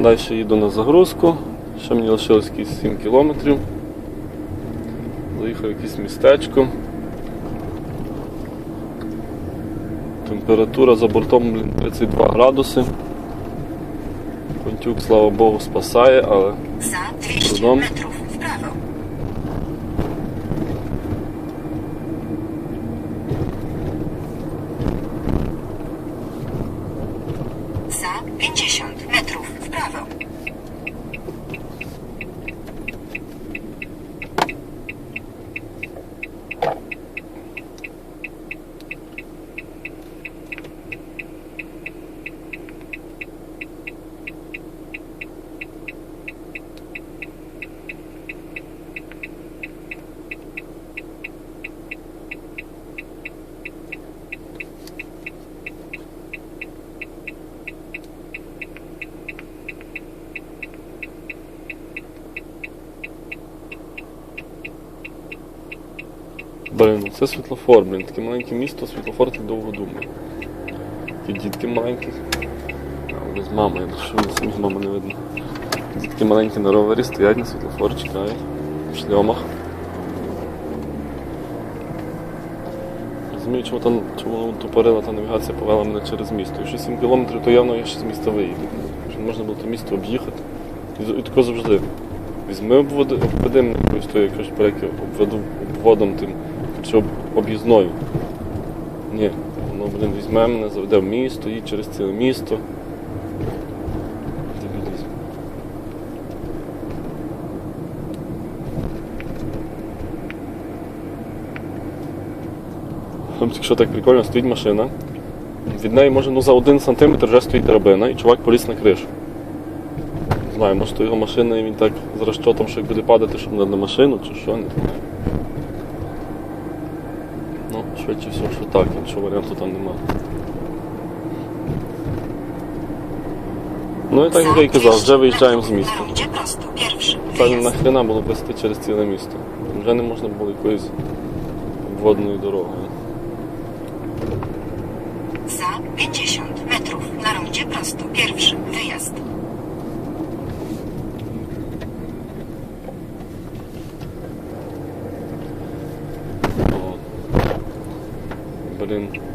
Далі їду на загрузку. Ще мені лишилось якісь 7 кілометрів. Заїхав в якесь містечко. Температура за бортом блін, 32 градуси. Контюк, слава Богу, спасає, але Za 200 Trudno. metrów w prawo. 50 Блін, ну це світлофор, блін, таке маленьке місто, світлофор так довго думає. Ті дітки маленькі. А, без мами, я що самі з мами не видно. Дітки маленькі на ровері стоять на світлофор, чекають. В шльомах. Розумію, чому там чому тупорила та навігація повела мене через місто. Якщо 7 кілометрів, то явно я ще з міста виїду. Що можна було то місто об'їхати. І, з- тако завжди. Візьми обводи, обведи мене якоюсь тою, якось переки обведу обводом тим, чи об, об'їзною. Ні, воно, блін, візьме мене, заведе в місто, і через ціле місто. Там Якщо так прикольно, стоїть машина. Від неї може ну, за один сантиметр вже стоїть драбина, і чувак поліз на кришу. Не знаю, може то його машина і він так з розчотом, що як буде падати, щоб не на машину, чи що, не знаю. Швидше всього, що так, іншого варіанту там немає. Ну і так як я й казав, вже виїжджаємо з міста. Na rundzie prosto. Pierwszy. Та Wyjazd. нахрена було вести через ціле місто. Вже не можна було якоюсь обводною дорогою. Za 50 metrów. Na rundzie prosto. Pierwszy.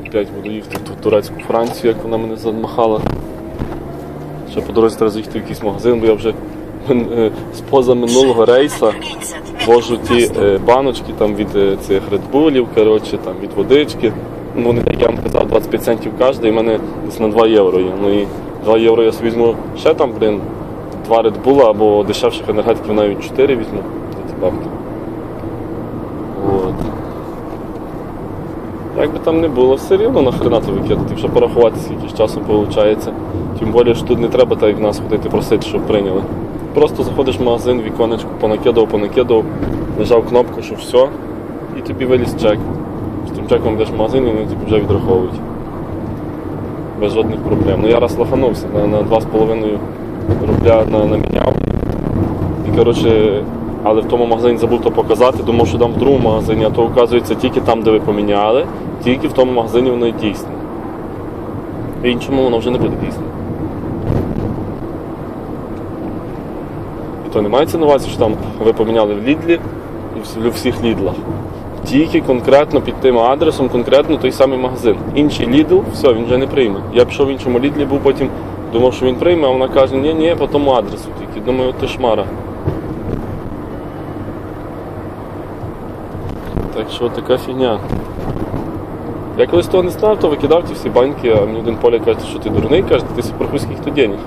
Опять буду їхати в ту турецьку Францію, як вона мене замахала. Ще по дорозі треба заїхати в якийсь магазин, бо я вже е, з поза минулого рейса вожу ті е, баночки там від е, цих редбулів, коротше, там від водички. Ну, вони, як я вам казав, 25 центів кожен, і в мене десь на 2 євро є. Ну і 2 євро я візьму ще там, блін, 2 редбула або дешевших енергетиків навіть 4 візьму ці бабки. От. Як би там не було, все рівно нахрена то викидати, якщо порахувати, скільки ж часу виходить. Тим більше, що тут не треба так в нас ходити просити, щоб прийняли. Просто заходиш в магазин, віконечко, понакидав, понакидав, нажав кнопку, що все, і тобі виліз чек. З тим чеком йдеш в магазин і вони тобі вже відраховують. Без жодних проблем. Ну я раз лоханувся на, на 2,5 рубля на, наміняв. І коротше, але в тому магазині забув то показати, думав, що там в другому магазині, а то вказується тільки там, де ви поміняли, тільки в тому магазині воно і дійсне. В іншому воно вже не буде дійсне. І то не мається на увазі, що там ви поміняли в Лідлі і в- всіх лідлах. Тільки конкретно під тим адресом, конкретно той самий магазин. Інший Лідл, все, він вже не прийме. Я пішов в іншому Лідлі, був потім думав, що він прийме, а вона каже, ні, ні, по тому адресу тільки. Думаю, ти шмара. Що така фігня. Я колись того не знав, то викидав ті всі банки, а мені один поля каже, що ти дурний, каже, ти си порахуй, скільки денег.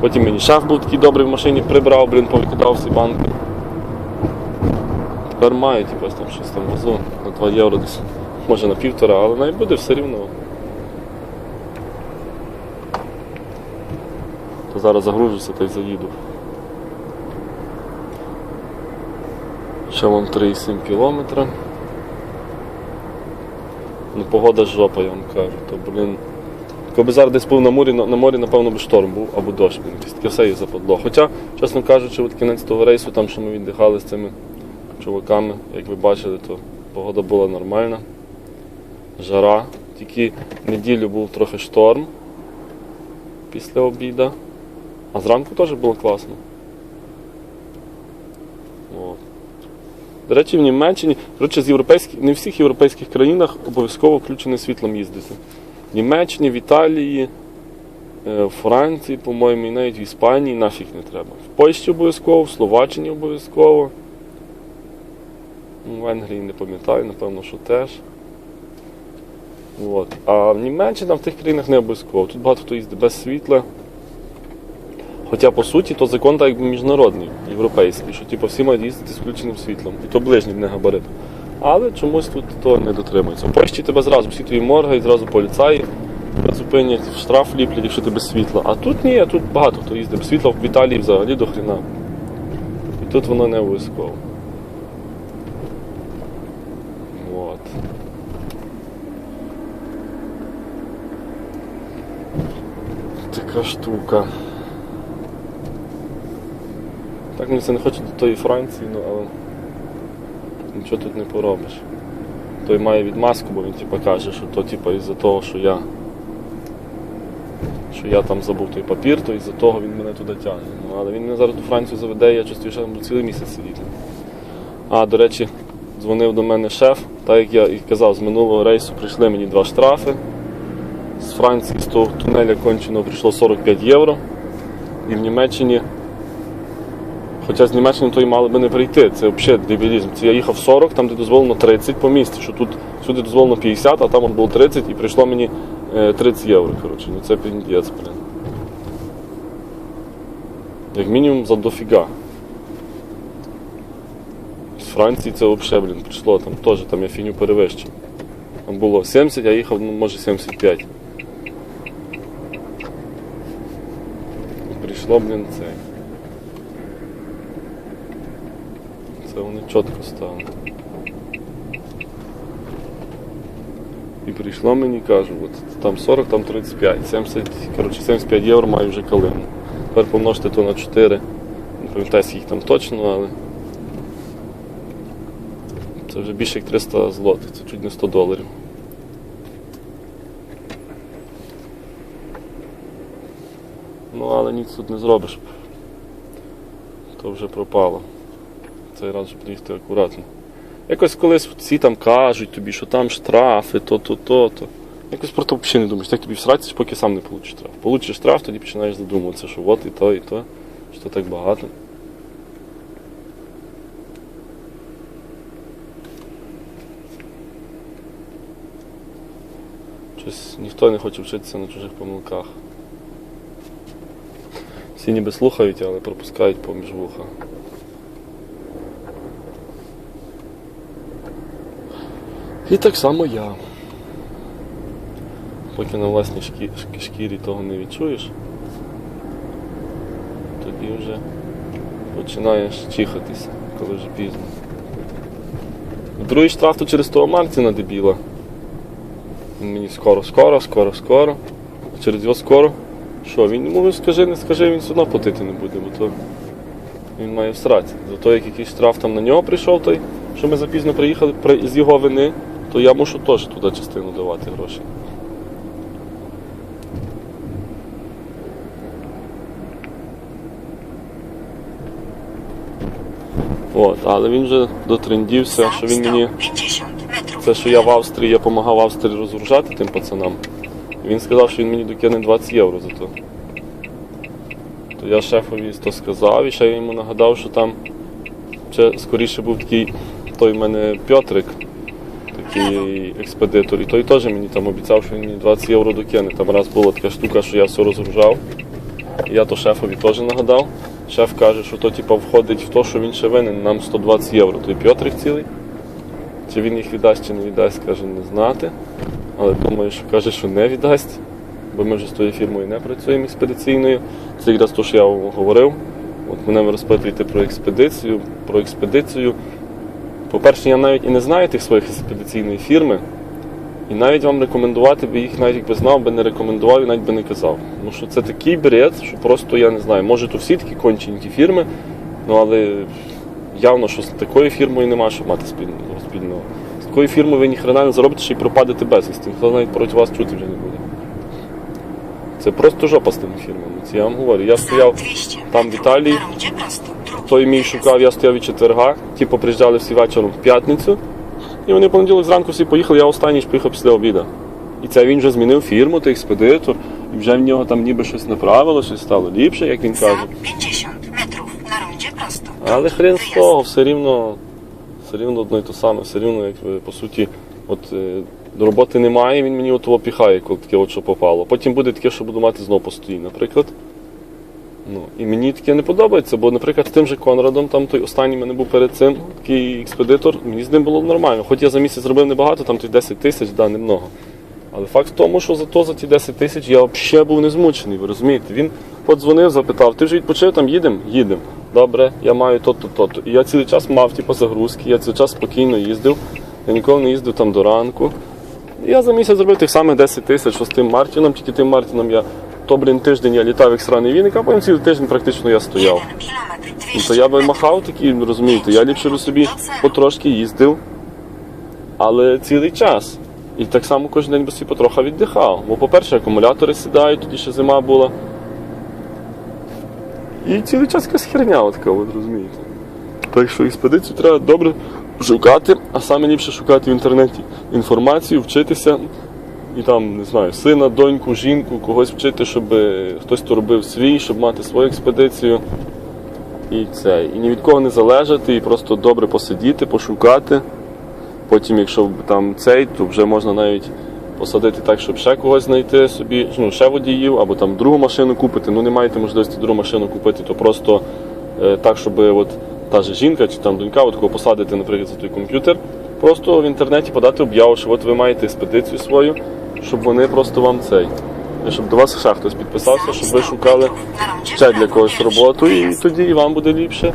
Потім мені шеф був такий добрий в машині, прибрав, блін, повикидав всі банки. Тепер маю, типу, там щось там везу на 2 євро десь. Може на півтора, але навіть буде все рівно. То зараз загружуся та й заїду. Ще вам 3,7 кілометра. Ну, погода жопа, я вам кажу, то, блін. Коли зараз десь був на морі, на, морі, напевно, би шторм був або дощ, якесь таке все і западло. Хоча, чесно кажучи, от кінець того рейсу, там, що ми віддихали з цими чуваками, як ви бачили, то погода була нормальна. Жара. Тільки неділю був трохи шторм після обіду. А зранку теж було класно. От. До речі, в Німеччині, коротше, з європейських, не в всіх європейських країнах обов'язково включене світлом їздити. В Німеччині, в Італії, е, в Франції, по-моєму, і навіть в Іспанії нафіг не треба. В Польщі обов'язково, в Словаччині обов'язково. В Венгрії не пам'ятаю, напевно, що теж. От. А в Німеччині в тих країнах не обов'язково. Тут багато хто їздить без світла. Хоча по суті то закон так якби міжнародний, європейський, що типу, всі мають їздити з включеним світлом. І то ближній не габарит. Але чомусь тут то не дотримується. В Польщі тебе зразу всі твої моргають, зразу поліцаї зупинять, штраф ліплять, якщо ти без світла. А тут ні, тут багато хто їздить без світла, в Італії взагалі до хрена. І тут воно не обов'язково. От. Така штука. Так мені це не хоче до тої Франції, ну але нічого тут не поробиш. Той має відмазку, бо він типа каже, що то типа із-за того, що я що я там забув той папір, то із-за того він мене туди тягне. Ну, але він мене зараз до Францію заведе, я частіше буду цілий місяць сидіти. А, до речі, дзвонив до мене шеф, так як я і казав, з минулого рейсу прийшли мені два штрафи. З Франції з того тунеля конченого прийшло 45 євро. І в Німеччині Хоча з Німеччини то й мали би не прийти. Це взагалі дебілізм. Це я їхав 40, там де дозволено 30 по місті, що тут сюди дозволено 50, а там от було 30 і прийшло мені е, 30 євро. Коротше, ну це піндець, блин. Як мінімум за дофіга. З Франції це взагалі, блін, прийшло там теж, там я фіню перевищив. Там було 70, а я їхав, ну, може 75. І прийшло, блін, це. Це вони чітко стали. І прийшло мені, кажу, от там 40, там 35, 70, коротше, 75 євро маю вже калину. Тепер помножте то на 4. Не пам'ятаю, скільки там точно, але це вже більше як 300 злотих, це чуть не 100 доларів. Ну, але ніц тут не зробиш. То вже пропало. Цей вже їхати акуратно. Якось колись всі там кажуть тобі, що там штрафи, то, то, то, то. Якось про то взагалі не думаєш. Так тобі всратися, поки сам не получиш штраф. Получиш штраф, тоді починаєш задумуватися, що от і то, і то, що так багато. Щось ніхто не хоче вчитися на чужих помилках. Всі ніби слухають, але пропускають поміж вуха. І так само я. Поки на власній шкі- шкі- шкірі того не відчуєш, тоді вже починаєш чихатися, коли вже пізно. Другий штраф то через того Мартіна дебіла. Він мені скоро, скоро, скоро, скоро. Через його скоро. Що, він йому скажи, не скажи, він все одно платити не буде, бо то він має всрати. Зато як якийсь штраф там на нього прийшов, той, що ми запізно приїхали з його вини, то я мушу теж туди частину давати гроші. От, але він вже дотрендівся, що він мені. Це що я в Австрії, я допомагав Австрії розгружати тим пацанам. Він сказав, що він мені докине 20 євро за то. То я шефові то сказав, і ще я йому нагадав, що там ще скоріше був такий той в мене Пьотрик, такий експедитор, і той теж мені там обіцяв, що він мені 20 євро докине. Там раз була така штука, що я все розгружав. Я то шефові теж нагадав. Шеф каже, що то типа входить в те, що він ще винен нам 120 євро. Той Пьотрик цілий. Чи він їх віддасть, чи не віддасть, каже, не знати. Але думаю, що каже, що не віддасть, бо ми вже з тою фірмою не працюємо експедиційною. Це якраз те, що я говорив. От мене ви розпитуєте про експедицію. Про експедицію. По-перше, я навіть і не знаю тих своїх експедиційної фірми. І навіть вам рекомендувати би їх, навіть якби знав, би не рекомендував і навіть би не казав. Тому що це такий бред, що просто я не знаю. Може, то всі такі кончені ті фірми, ну але явно, що з такою фірмою нема що мати спільного. З такою фірмою ви ніхрена не заробите, ще й пропадете безвісти. Ніхто навіть проти вас чути вже не буде. Це просто жопа з тими фірмами. Це я вам говорю. Я стояв там в Італії, той мій шукав, я стояв від четверга, ті поприїжджали всі вечором в п'ятницю, і вони понеділок зранку всі поїхали, я останній ж поїхав після обіду. І це він вже змінив фірму, той експедитор, і вже в нього там ніби щось направило, щось стало ліпше, як він каже. 50 metrów na rondzie prosto. Але хрен з того, все рівно, все рівно одно і те саме, все рівно, як ви, по суті, от е, до роботи немає, він мені от того піхає, коли таке от що попало. Потім буде таке, що буду мати знову постійно, наприклад. Ну, і мені таке не подобається, бо, наприклад, з тим же Конрадом, там той останній мене був перед цим, такий експедитор, мені з ним було нормально. Хоч я за місяць зробив небагато, там той 10 тисяч, да, немного. Але факт в тому, що зато за ті 10 тисяч я взагалі був не змучений, ви розумієте? Він подзвонив, запитав, ти вже відпочив там, їдемо? Їдемо. Добре, я маю то-то, то-то. І я цілий час мав типу, загрузки, я цілий час спокійно їздив, я ніколи не їздив там до ранку. І я за місяць зробив тих самих 10 тисяч, що з тим Мартіном, тільки тим Мартіном я то, блін, тиждень я літав як сраний віник, а потім цілий тиждень практично я стояв. Ну, то я би махав такі, розумієте, я ліпше би собі потрошки їздив, але цілий час. І так само кожен день би собі потрохи віддихав. Бо, по-перше, акумулятори сідають, тоді ще зима була. І цілий час якась херня от, розумієте. Так що експедицію треба добре шукати, а саме ліпше шукати в інтернеті інформацію, вчитися. І там, не знаю, сина, доньку, жінку, когось вчити, щоб хтось то робив свій, щоб мати свою експедицію. І це. І ні від кого не залежати, і просто добре посидіти, пошукати. Потім, якщо там цей, то вже можна навіть посадити так, щоб ще когось знайти собі, ну, ще водіїв, або там другу машину купити. Ну не маєте можливості другу машину купити, то просто е, так, щоб от та же жінка чи там донька, от кого посадити, наприклад, за той комп'ютер, просто в інтернеті подати об'яву, що от ви маєте експедицію свою, щоб вони просто вам цей. Щоб до вас ще хтось підписався, щоб ви шукали ще для когось роботу, і тоді і вам буде ліпше.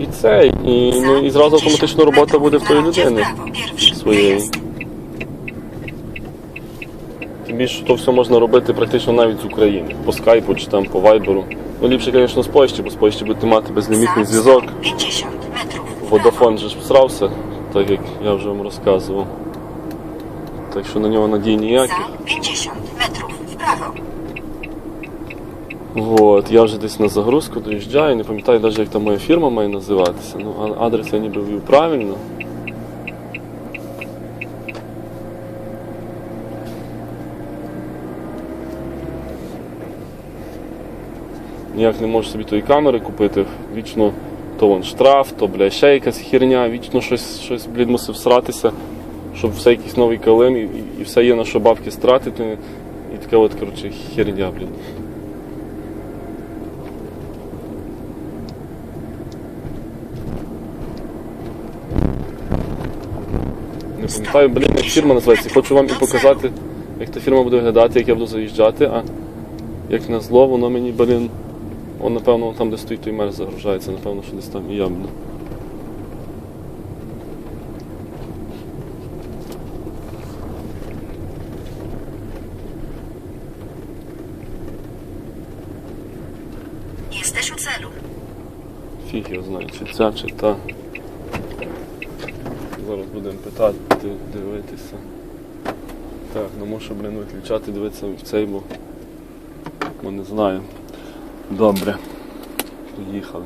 І це, і, ну, і зразу автоматично робота буде в тої людини своєї. Тим більше то все можна робити практично навіть з України, по скайпу чи там по вайберу. Ну ліпше, звісно, з Польщі, бо з Польщі будете мати безлімітний зв'язок. 50 metrów. Же ж всрався, так як я вже вам розказував. Так що на нього надій ніяких. Za 50 metrów w. Вот, я вже десь на загрузку доїжджаю, не пам'ятаю навіть, як там моя фірма має називатися. Ну, адрес я ніби ввів правильно. Ніяк не можу собі тої камери купити. Вічно то вон штраф, то бля, ще якась херня, вічно щось, щось блін, мусив сратися, щоб все якийсь новий калим і, і, все є на що бабки стратити. І така от, коротше, херня, блін. Не пам'ятаю, блін, як фірма називається. Хочу вам і показати, як та фірма буде виглядати, як я буду заїжджати, а як на зло, воно мені, блін. Он, напевно, там, де стоїть той мер, загружається, напевно, що десь там і я буду. Фіг його знає, чи ця, чи та. Зараз будемо питати, дивитися. Так, ну може, блін, виключати, дивитися в цей, бо, ми не знаємо. Добре. Поїхали.